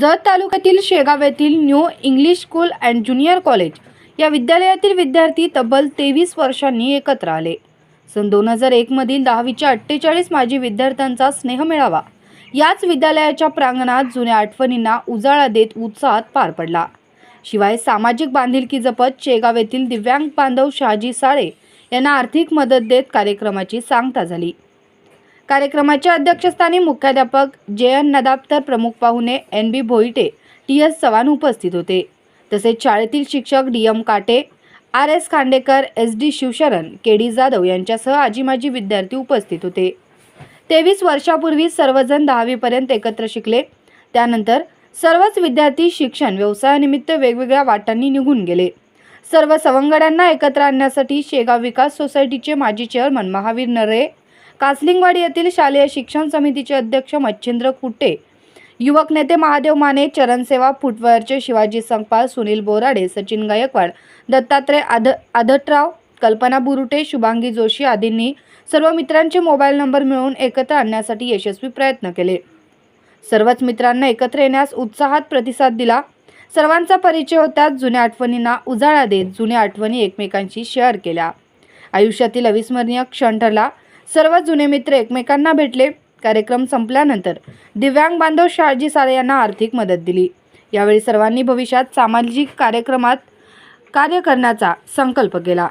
जत तालुक्यातील शेगाव येथील new English school and junior college या विद्यालयातील विद्यार्थी तब्बल तेवीस वर्षांनी एकत्र आले. सन दोन हजार एकमधील दहावीच्या अठ्ठेचाळीस माजी विद्यार्थ्यांचा स्नेह मिळावा. याच विद्यालयाच्या प्रांगणात जुन्या आठवणींना उजाळा देत उत्साहात पार पडला. शिवाय सामाजिक बांधिलकी जपत शेगाव येथील दिव्यांग बांधव शहाजी साळे यांना आर्थिक मदत देत कार्यक्रमाची सांगता झाली. कार्यक्रमाच्या अध्यक्षस्थानी मुख्याध्यापक जे एन नदाब तर प्रमुख पाहुणे N B Bhoite T S Chavan उपस्थित होते. तसेच शाळेतील शिक्षक D M Kate R S Khandekar S D Shivsharan K D Jadhav यांच्यासह आजी माजी विद्यार्थी उपस्थित होते. तेवीस वर्षापूर्वी सर्वजण दहावीपर्यंत एकत्र शिकले. त्यानंतर सर्वच विद्यार्थी शिक्षण व्यवसायानिमित्त वेगवेगळ्या वाटांनी निघून गेले. सर्व सवंगड्यांना एकत्र आणण्यासाठी शेगाव विकास सोसायटीचे माजी चेअरमन महावीर नरे कासलिंगवाडी येथील शालेय शिक्षण समितीचे अध्यक्ष मच्छिंद्र कुटे युवक नेते महादेव माने चरणसेवा फुटवेअरचे शिवाजी संकपाळ सुनील बोराडे सचिन गायकवाड दत्तात्रय आद आदटराव कल्पना बुरुटे शुभांगी जोशी आदींनी सर्व मित्रांचे मोबाईल नंबर मिळवून एकत्र आणण्यासाठी यशस्वी प्रयत्न केले. सर्वच मित्रांना एकत्र येण्यास उत्साहात प्रतिसाद दिला. सर्वांचा परिचय होताच जुन्या आठवणींना उजाळा देत जुन्या आठवणी एकमेकांशी शेअर केल्या. आयुष्यातील अविस्मरणीय क्षण ठरला. सर्व जुने मित्र एकमेकांना भेटले. कार्यक्रम संपल्यानंतर दिव्यांग बांधव शहाजी साळे यांना आर्थिक मदत दिली. यावेळी सर्वांनी भविष्यात सामाजिक कार्यक्रमात कार्य करण्याचा संकल्प केला.